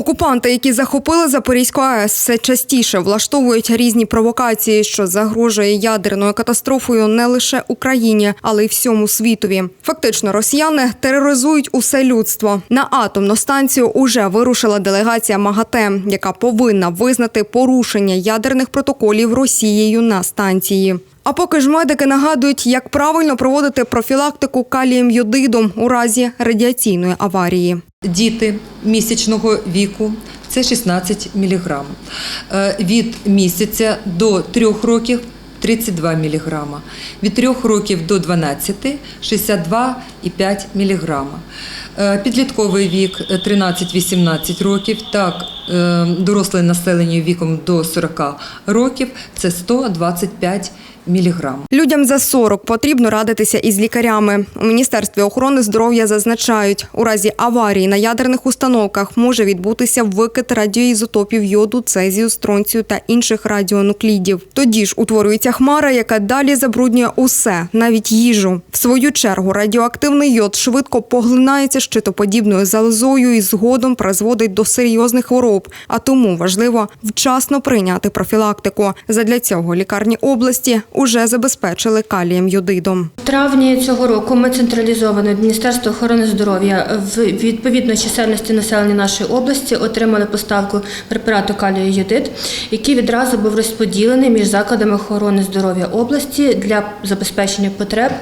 Окупанти, які захопили Запорізьку АЕС, все частіше влаштовують різні провокації, що загрожує ядерною катастрофою не лише Україні, але й всьому світові. Фактично, росіяни тероризують усе людство. На атомну станцію уже вирушила делегація МАГАТЕ, яка повинна визнати порушення ядерних протоколів Росією на станції. А поки ж медики нагадують, як правильно проводити профілактику калієм йодидом у разі радіаційної аварії. Діти місячного віку це 16 мг. Від місяця до 3 років 32 мг. Від 3 років до 12 62,5 мг. Підлітковий вік 13-18 років, так е, доросле населення віком до 40 років це 125 мг. Людям за 40 потрібно радитися із лікарями. У Міністерстві охорони здоров'я зазначають, у разі аварії на ядерних установках може відбутися викид радіоізотопів йоду, цезію, стронцію та інших радіонуклідів. Тоді ж утворюється хмара, яка далі забруднює усе, навіть їжу. В свою чергу радіоактивний йод швидко поглинається щитоподібною залозою і згодом призводить до серйозних хвороб. А тому важливо вчасно прийняти профілактику. Задля цього лікарні області уже забезпечили калієм йодидом. В травні цього року ми централізовано від Міністерства охорони здоров'я в відповідно чисельності населення нашої області отримали поставку препарату калію йодид, який відразу був розподілений між закладами охорони здоров'я області для забезпечення потреб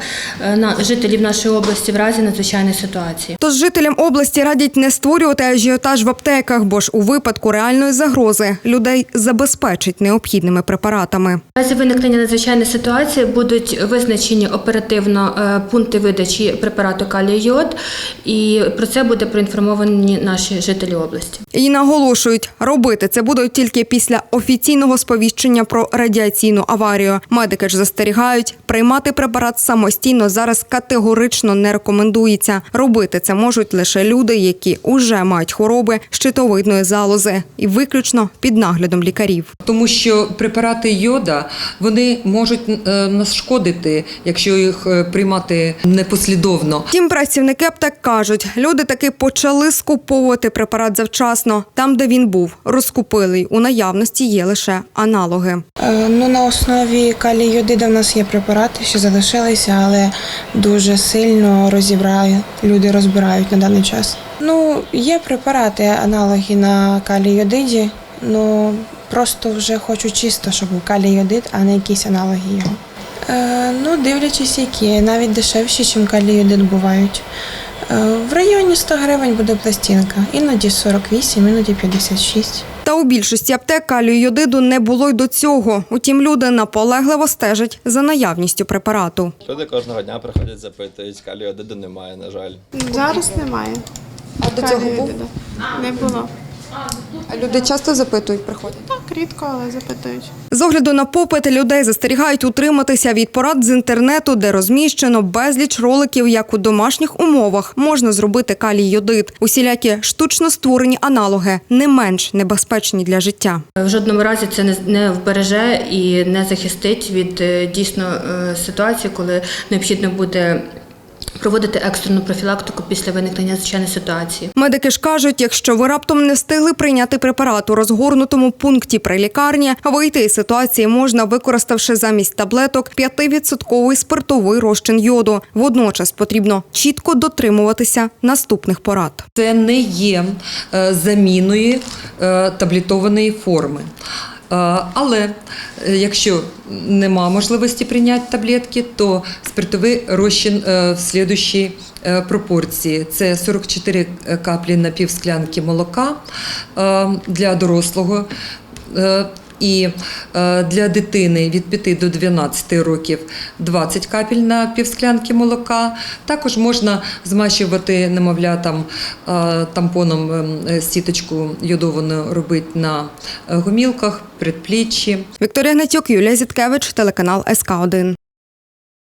е, на жителів нашої області в разі надзвичайної ситуації. Тож жителям області радять не створювати ажіотаж в аптеках, бо ж у випадку реальної загрози людей забезпечать необхідними препаратами. Разі виникнення надзвичайної ситуації будуть визначені оперативно е, пункти видачі препарату калію йод, і про це буде проінформовані наші жителі області. І наголошують, робити це будуть тільки після офіційного сповіщення про радіаційну аварію. Медики ж застерігають, приймати препарат самостійно зараз категорично не рекомендується. Робити це можуть лише люди, які уже мають хвороби щитовидної залози, і виключно під наглядом лікарів. Тому що препарати йода вони можуть е, нашкодити, якщо їх е, приймати непослідовно. Втім, працівники аптек кажуть, люди таки почали скуповувати препарат завчасно. Там, де він був, розкупили. У наявності є лише аналоги. Е, Ну, на основі калію йодида в нас є препарати, що залишилися, але дуже сильно розібрають, люди розбирають на даний час. Ну, є препарати, аналоги на калій йодиді, ну просто вже хочу чисто, щоб був калій йодид, а не якісь аналоги його. Е, ну, дивлячись, які, навіть дешевші, ніж калій йодид бувають. Е, в районі 100 гривень буде пластинка, іноді 48, іноді 56. Та у більшості аптек калію йодиду не було й до цього. Утім, люди наполегливо стежать за наявністю препарату. Люди кожного дня приходять, запитують, калію диду немає, на жаль. Зараз немає. А до Калію йодиду. Не було. А люди часто запитують, приходять. Так, рідко, але запитують. З огляду на попит людей застерігають утриматися від порад з інтернету, де розміщено безліч роликів, як у домашніх умовах можна зробити калій йодид. Усілякі штучно створені аналоги не менш небезпечні для життя. В жодному разі це не- не вбереже і не захистить від е, дійсно е, ситуації, коли необхідно буде проводити екстрену профілактику після виникнення звичайної ситуації. Медики ж кажуть, якщо ви раптом не встигли прийняти препарат у розгорнутому пункті при лікарні, вийти із ситуації можна, використавши замість таблеток 5% спиртовий розчин йоду. Водночас потрібно чітко дотримуватися наступних порад. Це не є е, заміною е, таблетованої форми. Е, Але е, якщо нема можливості прийняти таблетки, то спиртовий розчин е, в слідущій пропорції. Це 44 каплі на півсклянки молока для дорослого. І е, для дитини від 5 до 12 років 20 капель на півсклянки молока. Також можна змащувати немовлятам е, тампоном е, сіточку йодовану робити на гумілках, предпліччі. Вікторія Гнатюк, Юлія Зіткевич, телеканал СК 1